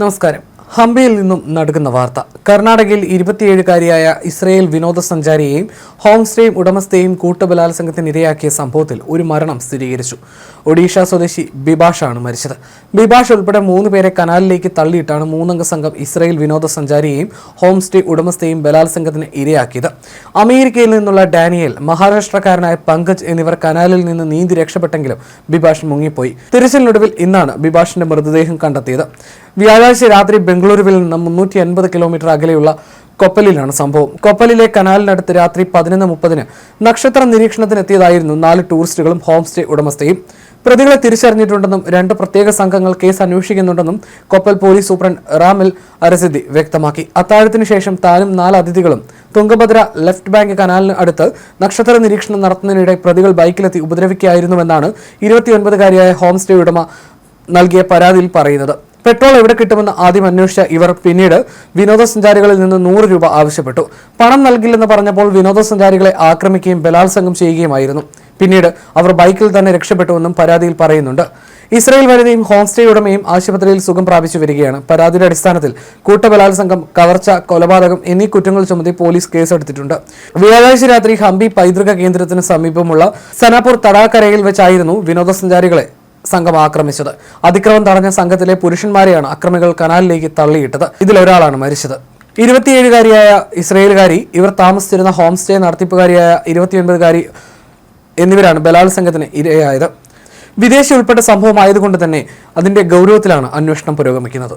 നമസ്കാരം. ഹംപിയിൽ നിന്നും നടക്കുന്ന വാർത്ത. കർണാടകയിൽ ഇരുപത്തിയേഴുകാരിയായ ഇസ്രയേൽ വിനോദസഞ്ചാരിയെയും ഹോം സ്റ്റേയും ഉടമസ്ഥയെയും കൂട്ടബലാത്സംഗത്തിന് സംഭവത്തിൽ ഒരു മരണം സ്ഥിരീകരിച്ചു. ഒഡീഷ സ്വദേശി ബിബാഷാണ് മരിച്ചത്. ബിബാഷ് ഉൾപ്പെടെ മൂന്ന് പേരെ കനാലിലേക്ക് തള്ളിയിട്ടാണ് മൂന്നംഗ സംഘം ഇസ്രയേൽ വിനോദസഞ്ചാരിയെയും ഹോം സ്റ്റേ ഉടമസ്ഥയെയും ബലാത്സംഗത്തിന് ഇരയാക്കിയത്. അമേരിക്കയിൽ നിന്നുള്ള ഡാനിയൽ മഹാരാഷ്ട്രക്കാരനായ പങ്കജ് എന്നിവർ കനാലിൽ നിന്ന് നീന്തി രക്ഷപ്പെട്ടെങ്കിലും ബിബാഷ് മുങ്ങിപ്പോയി. തിരച്ചിലിനൊടുവിൽ ഇന്നാണ് ബിബാഷിന്റെ മൃതദേഹം കണ്ടെത്തിയത്. വ്യാഴാഴ്ച രാത്രി ബംഗളൂരുവിൽ നിന്ന് മുന്നൂറ്റി എൺപത് കിലോമീറ്റർ അകലെയുള്ള കൊപ്പലിലാണ് സംഭവം. കൊപ്പലിലെ കനാലിനടുത്ത് രാത്രി പതിനൊന്ന് മുപ്പതിന് നക്ഷത്ര നിരീക്ഷണത്തിനെത്തിയതായിരുന്നു നാല് ടൂറിസ്റ്റുകളും ഹോം സ്റ്റേ ഉടമസ്ഥയും. പ്രതികളെ തിരിച്ചറിഞ്ഞിട്ടുണ്ടെന്നും രണ്ട് പ്രത്യേക സംഘങ്ങൾ കേസ് അന്വേഷിക്കുന്നുണ്ടെന്നും കൊപ്പൽ പോലീസ് സൂപ്രണ്ട് റാമിൽ അരസിദ്ധി വ്യക്തമാക്കി. അത്താഴത്തിനു ശേഷം താനും നാല് അതിഥികളും തുങ്കഭദ്ര ലെഫ്റ്റ് ബാങ്ക് കനാലിന് അടുത്ത് നക്ഷത്ര നിരീക്ഷണം നടത്തുന്നതിനിടെ പ്രതികൾ ബൈക്കിലെത്തി ഉപദ്രവിക്കുകയായിരുന്നുവെന്നാണ് ഇരുപത്തിയൊൻപതുകാരിയായ ഹോം സ്റ്റേ ഉടമ നൽകിയ പരാതിയിൽ പറയുന്നത്. പെട്രോൾ എവിടെ കിട്ടുമെന്ന് ആദ്യം അന്വേഷിച്ച ഇവർ പിന്നീട് വിനോദസഞ്ചാരികളിൽ നിന്ന് നൂറ് രൂപ ആവശ്യപ്പെട്ടു. പണം നൽകില്ലെന്ന് പറഞ്ഞപ്പോൾ വിനോദസഞ്ചാരികളെ ആക്രമിക്കുകയും ബലാത്സംഗം ചെയ്യുകയുമായിരുന്നു. പിന്നീട് അവർ ബൈക്കിൽ തന്നെ രക്ഷപ്പെട്ടുവെന്നും പരാതിയിൽ പറയുന്നുണ്ട്. ഇസ്രയേൽ വനിതയും ഹോംസ്റ്റേ ഉടമയും ആശുപത്രിയിൽ സുഖം പ്രാപിച്ചു വരികയാണ്. പരാതിയുടെ അടിസ്ഥാനത്തിൽ കൂട്ടബലാത്സംഗം കവർച്ച കൊലപാതകം എന്നീ കുറ്റങ്ങൾ ചുമത്തി പോലീസ് കേസെടുത്തിട്ടുണ്ട്. വ്യാഴാഴ്ച രാത്രി ഹംപി പൈതൃക കേന്ദ്രത്തിന് സമീപമുള്ള സനാപൂർ തടാക്കരയിൽ വെച്ചായിരുന്നു വിനോദസഞ്ചാരികളെ സംഘം ആക്രമിച്ചത്. അതിക്രമം തടഞ്ഞ സംഘത്തിലെ പുരുഷന്മാരെയാണ് അക്രമികൾ കനാലിലേക്ക് തള്ളിയിട്ടത്. ഇതിലൊരാളാണ് മരിച്ചത്. ഇരുപത്തിയേഴുകാരിയായ ഇസ്രയേലുകാരി ഇവർ താമസിച്ചിരുന്ന ഹോം സ്റ്റേ നടത്തിപ്പുകാരിയായ ഇരുപത്തിയൊൻപതുകാരി എന്നിവരാണ് ബലാത്സംഗത്തിന് ഇരയായത്. വിദേശി ഉൾപ്പെട്ട സംഭവമായതുകൊണ്ട് തന്നെ അതിന്റെ ഗൗരവത്തിലാണ് അന്വേഷണം പുരോഗമിക്കുന്നത്.